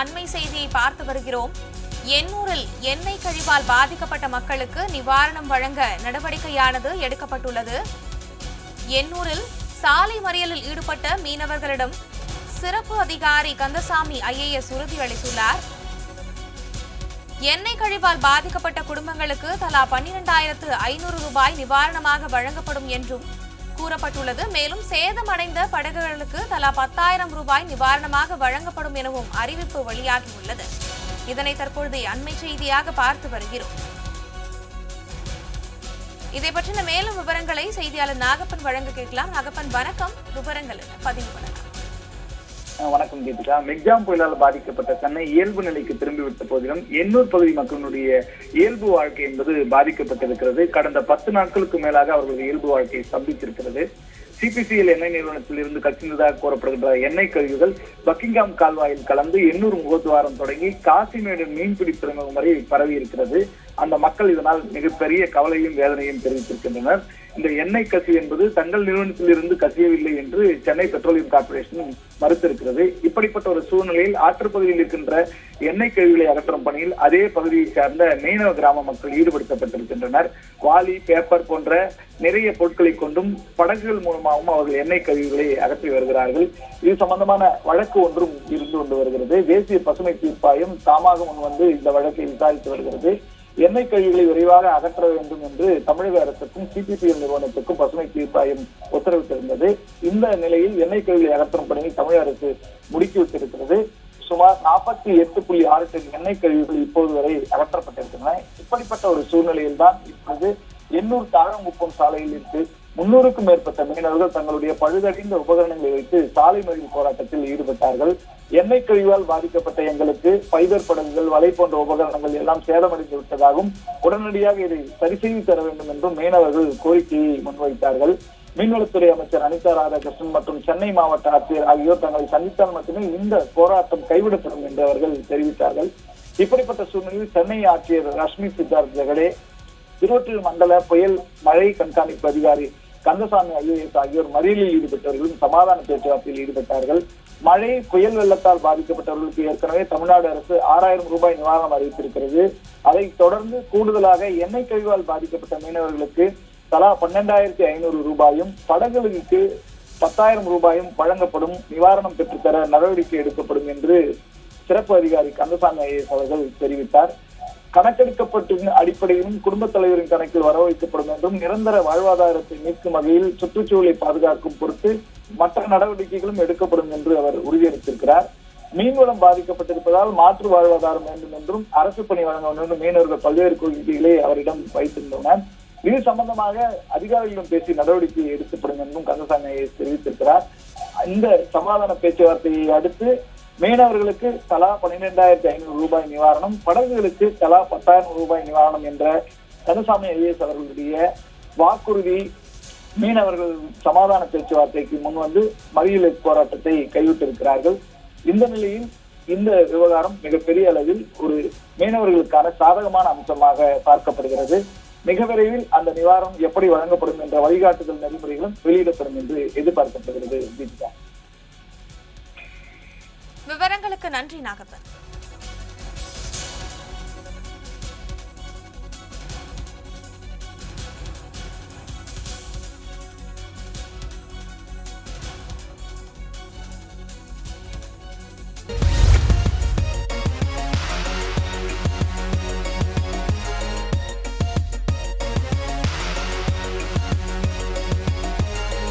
அண்மை செய்தியை பார்த்து வருகிறோம். எண்ணூரில் எண்ணெய் கழிவால் பாதிக்கப்பட்ட மக்களுக்கு நிவாரணம் வழங்க நடவடிக்கையானது எடுக்கப்பட்டுள்ளது. எண்ணூரில் சாலை மறியலில் ஈடுபட்ட மீனவர்களிடம் சிறப்பு அதிகாரி கந்தசாமி ஐஏஎஸ் உறுதியளித்துள்ளார். எண்ணெய் கழிவால் பாதிக்கப்பட்ட குடும்பங்களுக்கு தலா பன்னிரெண்டாயிரத்து ஐநூறு ரூபாய் நிவாரணமாக வழங்கப்படும் என்றும் கூறப்பட்டுள்ளது. மேலும் சேதமடைந்த படகுகளுக்கு தலா பத்தாயிரம் ரூபாய் நிவாரணமாக வழங்கப்படும் எனவும் அறிவிப்பு வெளியாகியுள்ளது. இதனை தற்பொழுது அண்மை செய்தியாக பார்த்து வருகிறோம். இதை பற்றின மேலும் விவரங்களை செய்தியாளர் நாகப்பன் வழங்க கேட்கலாம். நாகப்பன் வணக்கம். விவரங்கள் பதிவு பண்ணலாம். வணக்கம் கீதிகா மெக்ஜாம் புயலால் பாதிக்கப்பட்ட சென்னை இயல்பு நிலைக்கு திரும்பிவிட்ட போதிலும் எண்ணூர் பகுதி மக்களுடைய இயல்பு வாழ்க்கை என்பது பாதிக்கப்பட்டிருக்கிறது. கடந்த பத்து நாட்களுக்கு மேலாக அவர்களது இயல்பு வாழ்க்கையை ஸ்தம்பித்திருக்கிறது. சிபிசிஎல் எண்ணெய் நிறுவனத்தில் இருந்து கசிந்ததாக கூறப்படுகின்ற எண்ணெய் கழிவுகள் பக்கிங்காம் கால்வாயில் கலந்து எண்ணூர் முகத்துவாரம் தொடங்கி காசிமேடு மீன்பிடி துறைமுகம் வரை பரவி இருக்கிறது அந்த மக்கள் இதனால் மிகப்பெரிய கவலையும் வேதனையும் தெரிவித்திருக்கின்றனர். இந்த எண்ணெய் கசி என்பது தங்கள் நிறுவனத்தில் இருந்து கசியவில்லை என்று சென்னை பெட்ரோலியம் கார்ப்பரேஷன் மறுத்திருக்கிறது. இப்படிப்பட்ட ஒரு சூழ்நிலையில் ஆற்றுப்பகுதியில் இருக்கின்ற எண்ணெய் கழிவுகளை அகற்றும் பணியில் அதே பகுதியை சார்ந்த மீனவ கிராம மக்கள் ஈடுபடுத்தப்பட்டிருக்கின்றனர். வாலி பேப்பர் போன்ற நிறைய பொருட்களை கொண்டும் படகுகள் மூலமாகவும் அவர்கள் எண்ணெய் கழிவுகளை அகற்றி வருகிறார்கள். இது சம்பந்தமான வழக்கு ஒன்றும் இருந்து கொண்டு வருகிறது. தேசிய பசுமை தீர்ப்பாயம் தாமாக முன் வந்து இந்த வழக்கை விசாரித்து வருகிறது. எண்ணெய் கழிவுகளை விரைவாக அகற்ற வேண்டும் என்று தமிழக அரசுக்கும் சிபிசிஎல் நிறுவனத்துக்கும் பசுமை தீர்ப்பாயம் உத்தரவிட்டிருந்தது. இந்த நிலையில் எண்ணெய் கழிவுகளை அகற்றும் பணியை தமிழக அரசு முடுக்கிவிட்டிருக்கிறது சுமார் நாற்பத்தி எட்டு புள்ளி ஆறு டன் எண்ணெய் கழிவுகள் இப்போது வரை அகற்றப்பட்டிருக்கின்றன. இப்படிப்பட்ட ஒரு சூழ்நிலையில் தான் இப்போது எண்ணூர் தாழங்குப்பம் சாலையில் இருந்து முன்னூறுக்கும் மேற்பட்ட மீனவர்கள் தங்களுடைய பழுதடைந்த உபகரணங்களை வைத்து சாலை மறியல் போராட்டத்தில் ஈடுபட்டார்கள். எண்ணெய் கழிவால் பாதிக்கப்பட்ட எங்களுக்கு பைபர் படகுகள் வலை போன்ற உபகரணங்கள் எல்லாம் சேதமடைந்து விட்டதாகவும் உடனடியாக இதை சரி செய்து தர வேண்டும் என்றும் மீனவர்கள் கோரிக்கையை முன்வைத்தார்கள். மீன்வளத்துறை அமைச்சர் அனிதா ராதாகிருஷ்ணன் மற்றும் சென்னை மாவட்ட ஆட்சியர் ஆகியோர் தங்களை சந்தித்தால் மட்டுமே இந்த போராட்டம் கைவிடப்படும் என்று அவர்கள் தெரிவித்தார்கள். இப்படிப்பட்ட சூழ்நிலையில் சென்னை ஆட்சியர் ரஷ்மி சித்தார்த் ஜெகடே திருவொற்றியூர் மண்டல புயல் மழை கண்காணிப்பு அதிகாரி கந்தசாமி ஐஏஎஸ் ஆகியோர் மறியலில் ஈடுபட்டவர்களும் சமாதான பேச்சுவார்த்தையில் ஈடுபட்டார்கள். மழை புயல் வெள்ளத்தால் பாதிக்கப்பட்டவர்களுக்கு ஏற்கனவே தமிழ்நாடு அரசு ஆறாயிரம் ரூபாய் நிவாரணம் அறிவித்திருக்கிறது. அதைத் தொடர்ந்து கூடுதலாக எண்ணெய் கழிவால் பாதிக்கப்பட்ட மீனவர்களுக்கு தலா பன்னெண்டாயிரத்தி ஐநூறு ரூபாயும் படகுகளுக்கு பத்தாயிரம் ரூபாயும் வழங்கப்படும் நிவாரணம் பெற்றுத்தர நடவடிக்கை எடுக்கப்படும் என்று சிறப்பு அதிகாரி கந்தசாமி ஐஏஎஸ் அவர்கள் தெரிவித்தார். கணக்கெடுக்கப்பட்ட அடிப்படையிலும் குடும்பத் தலைவரின் கணக்கில் வர வைக்கப்படும் என்றும் நிரந்தர வாழ்வாதாரத்தை மீட்கும் வகையில் சுற்றுச்சூழலை பாதுகாக்கும் பொருட்டு மற்ற நடவடிக்கைகளும் எடுக்கப்படும் என்று அவர் உறுதியளித்திருக்கிறார். மீன்வளம் பாதிக்கப்பட்டிருப்பதால் மாற்று வாழ்வாதாரம் வேண்டும் என்றும் அரசு பணி வழங்க வேண்டும் என்று மீனவர்கள் பல்வேறு கோரிக்கைகளை அவரிடம் வைத்திருந்தனர். இது சம்பந்தமாக அதிகாரிகளிடம் பேசி நடவடிக்கை எடுக்கப்படும் என்றும் கந்தசாமி தெரிவித்திருக்கிறார். இந்த சமாதான பேச்சுவார்த்தையை அடுத்து மீனவர்களுக்கு தலா பன்னிரெண்டாயிரத்தி ஐநூறு ரூபாய் நிவாரணம் படகுகளுக்கு தலா பத்தாயிரம் ரூபாய் நிவாரணம் என்ற கந்தசாமி ஐஏஎஸ் அவர்களுடைய வாக்குறுதி மீனவர்கள் சமாதான பேச்சுவார்த்தைக்கு முன் வந்து மறியல் போராட்டத்தை கைவிட்டிருக்கிறார்கள். இந்த நிலையில் இந்த விவகாரம் மிகப்பெரிய அளவில் ஒரு மீனவர்களுக்கான சாதகமான அம்சமாக பார்க்கப்படுகிறது. மிக விரைவில் அந்த நிவாரணம் எப்படி வழங்கப்படும் என்ற வழிகாட்டுதல் நெறிமுறைகளும் வெளியிடப்படும் என்று எதிர்பார்க்கப்படுகிறது. தீபிகா. விவரங்களுக்கு நன்றி நாகப்பன்.